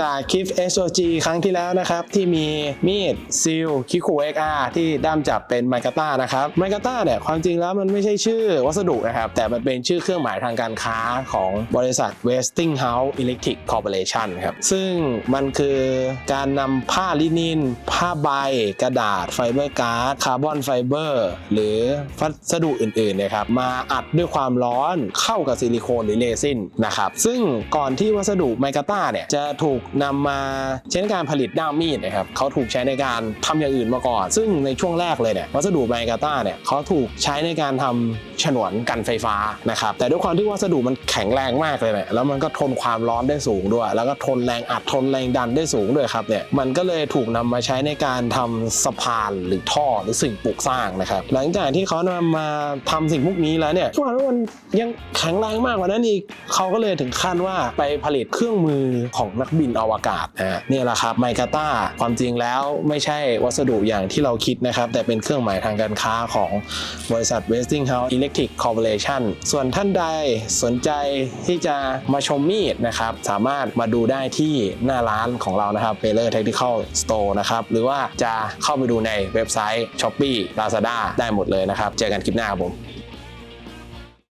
จากคลิป SOG ครั้งที่แล้วนะครับ ที่มีมีดซิลคิคู XR ที่ด้ามจับเป็นไมกาต้านะครับไมกาต้าเนี่ยความจริงแล้วมันไม่ใช่ชื่อวัสดุนะครับ แต่มันเป็นชื่อเครื่องหมายทางการค้าของบริษัท Westinghouse Electric Corporation ครับ ซึ่งมันคือการนำผ้าลินิน ผ้าใบ กระดาษไฟเบอร์การ์ดคาร์บอนไฟเบอร์หรือวัสดุอื่นๆนะครับมาอัดด้วยความร้อนเข้ากับซิลิโคนหรือเรซินนะครับ ซึ่งก่อนที่วัสดุไมกาต้าเนี่ยจะถูกนำมาใช้ในการผลิตด้ามมีดนะครับเขาถูกใช้ในการทำอย่างอื่นมาก่อน ซึ่งในช่วงแรกเลยเนี่ยวัสดุไมกาต้าเนี่ยเขาถูกใช้ในการทำฉนวนกันไฟฟ้านะครับแต่ด้วยความที่วัสดุมันแข็งแรงมากเลยเนี่ยแล้วมันก็ทนความร้อนได้สูงด้วย แล้วก็ทนแรงอัดทนแรงดันได้สูงด้วยครับเนี่ยมันก็เลยถูกนำมาใช้ในการทำสะพานหรือท่อหรือสิ่งปลูกสร้างนะครับหลังจากที่เขานำมาทำสิ่งพวกนี้แล้วเนี่ยช่วงนั้นมันยังแข็งแรงมากกว่านั้นอีกเขาก็เลยถึงขั้นว่าไปผลิตเครื่องมือของนักบินอวกาศนะนี่แหละครับไมกาต้าความจริงแล้วไม่ใช่วัสดุอย่างที่เราคิดนะครับแต่เป็นเครื่องหมายทางการค้าของบริษัท Westinghouse Electric Corporation ส่วนท่านใดสนใจที่จะมาชมมีดนะครับ สามารถมาดูได้ที่หน้าร้านของเรานะครับ p a l e r Technical Store นะครับ หรือว่าจะเข้าไปดูในเว็บไซต์ Shopee Lazada ได้หมดเลยนะครับ เจอกันคลิปหน้าครับผม